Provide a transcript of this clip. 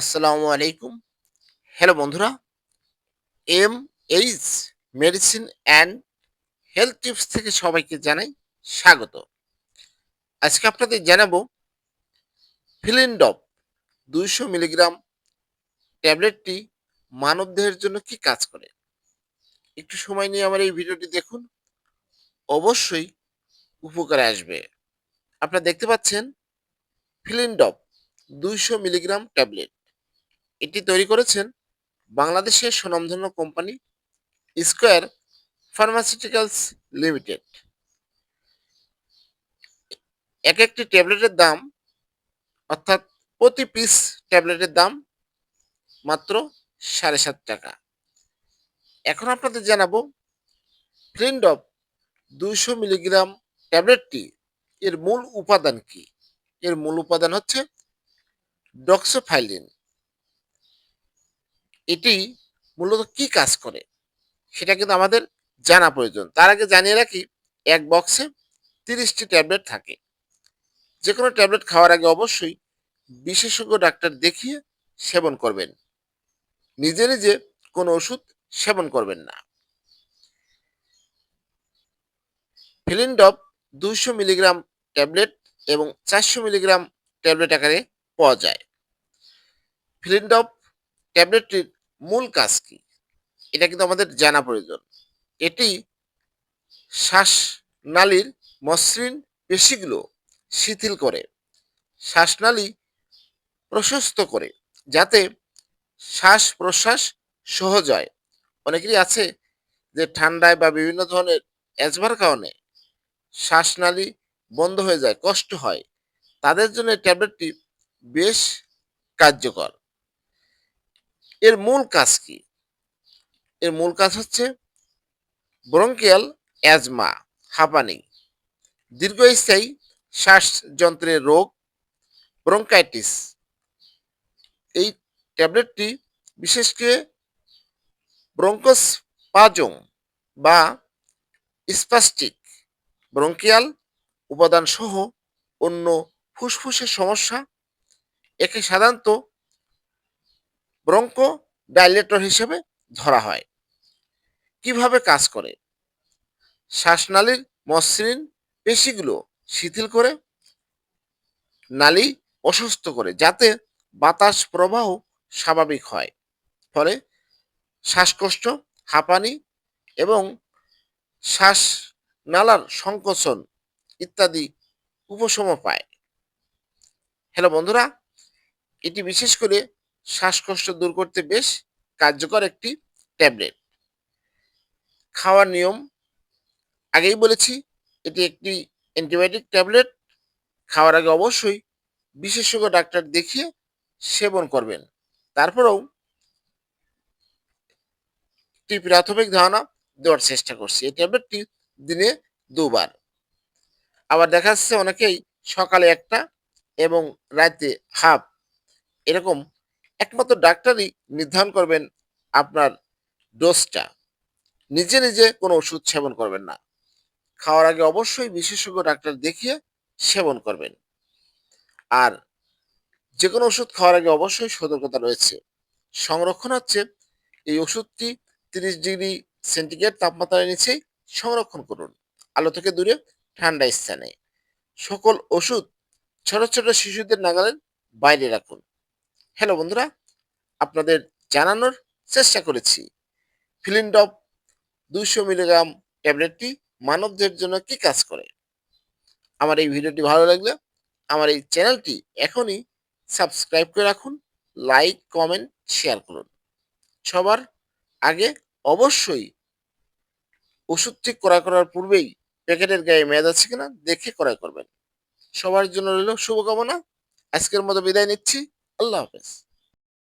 আসসালামু আলাইকুম। হ্যালো বন্ধুরা M H medicine and health tips থেকে সবাইকে জানাই স্বাগত। আজকে আপনাদের জানাব ফিলিনডপ দুইশো মিলিগ্রাম ট্যাবলেটটি মানবদেহের জন্য কি কাজ করে? একটু সময় নিয়ে আমার এই ভিডিওটি দেখুন, অবশ্যই উপকারে আসবে। আপনারা দেখতে পাচ্ছেন ফিলিনডপ দুইশো মিলিগ্রাম ট্যাবলেট। এটি তৈরি করেছেন বাংলাদেশের সুনামধন্য কোম্পানি স্কোয়ার ফার্মাসিউটিক্যালস লিমিটেড। এক একটি ট্যাবলেটের দাম, অর্থাৎ প্রতি পিস ট্যাবলেটের দাম মাত্র সাড়ে সাত টাকা। এখন আপনাদের জানাব ফ্রিন্ডপ দুইশো মিলিগ্রাম ট্যাবলেটটি এর মূল উপাদান কি? এর মূল উপাদান হচ্ছে ডক্সোফাইলিন। এটি মূলত কি কাজ করে? সেটা কিন্তু আমাদের জানা প্রয়োজন। তার আগে জানিয়ে রাখি, এক বক্সে তিরিশটি ট্যাবলেট থাকে। যে কোনো ট্যাবলেট খাওয়ার আগে অবশ্যই বিশেষজ্ঞ ডাক্তার দেখিয়ে সেবন করবেন। নিজে নিজে কোনো ওষুধ সেবন করবেন না। ফিলিনডপ দুইশো মিলিগ্রাম ট্যাবলেট এবং চারশো মিলিগ্রাম ট্যাবলেট আকারে পাওয়া যায়। ফিলিনডপ ট্যাবলেটটির মূল কাজ কি? এটা কিন্তু আমাদের জানা প্রয়োজন। এটি শ্বাসনালীর মসৃণ পেশিগুলো শিথিল করে শ্বাসনালী প্রশস্ত করে, যাতে শ্বাস প্রশ্বাস সহজ হয়। অনেকেরই আছে যে ঠান্ডায় বা বিভিন্ন ধরনের অ্যাজমার কারণে শ্বাসনালী বন্ধ হয়ে যায়, কষ্ট হয়। তাদের জন্য ট্যাবলেটটি বেশ কার্যকর। এর মূল কাজ কি? এর মূল কাজ হচ্ছে ব্রঙ্কিয়াল অ্যাজমা, হাঁপানি, দীর্ঘস্থায়ী শ্বাসযন্ত্রের রোগ, ব্রঙ্কাইটিস। এই ট্যাবলেটটি বিশেষ করে ব্রঙ্কোস্পাজম বা স্পাস্টিক, ব্রঙ্কিয়াল উপাদান সহ অন্য ফুসফুসের সমস্যা, একে সাধারণত ব্রঙ্কো ডাইলেটর হিসেবে ধরা হয়। কীভাবে কাজ করে? শ্বাসনালীর মসৃণ পেশিগুলো শিথিল করে, নালী অসুস্থ করে, যাতে বাতাস প্রবাহ স্বাভাবিক হয়। ফলে শ্বাসকষ্ট, হাঁপানি এবং শ্বাস নালার সংকোচন ইত্যাদি উপশম পায়। হ্যালো বন্ধুরা, এটি বিশেষ করে শ্বাসকষ্ট দূর করতে বেশ কার্যকর একটি ট্যাবলেট। খাওয়ার নিয়ম, আগেই বলেছি, এটি একটি অ্যান্টিবায়োটিক ট্যাবলেট। খাওয়ার আগে অবশ্যই বিশেষজ্ঞ ডাক্তার দেখিয়ে সেবন করবেন। তারপরেও একটি প্রাথমিক ধারণা দেওয়ার চেষ্টা করছি। এই ট্যাবলেটটি দিনে দুবার। আবার দেখা যাচ্ছে অনেকেই সকালে একটা এবং রাতে হাফ। এরকম একমাত্র ডাক্তারই নির্ধারণ করবেন আপনার ডোজটা নিজে নিজে কোনো ওষুধ সেবন করবেন না। খাওয়ার আগে অবশ্যই বিশেষজ্ঞ ডাক্তার দেখিয়ে সেবন করবেন। আর যে কোনো ওষুধ খাওয়ার আগে অবশ্যই সতর্কতা রয়েছে। সংরক্ষণ হচ্ছে এই ওষুধটি তিরিশ ডিগ্রি সেন্টিগ্রেড তাপমাত্রার নিচেই সংরক্ষণ করুন। আলো থেকে দূরে, ঠান্ডা স্থানে। সকল ওষুধ ছোট ছোট শিশুদের নাগালের বাইরে রাখুন। হ্যালো বন্ধুরা। আপনাদের জানানোর চেষ্টা করেছি। ফিলিনডপ দুইশো মিলিগ্রাম ট্যাবলেটটি মানবদের জন্য কি কাজ করে? আমার এই ভিডিওটি ভালো লাগলে আমার এই চ্যানেলটি এখনই সাবস্ক্রাইব করে রাখুন, লাইক, কমেন্ট, শেয়ার করুন। সবার আগে অবশ্যই ওষুধটি ক্রয় করার পূর্বেই প্যাকেটের গায়ে মেয়াদ আছে কিনা দেখে ক্রয় করবেন। সবার জন্য রইল শুভকামনা। আজকের মতো বিদায় নিচ্ছি। আল্লাহ হাফেজ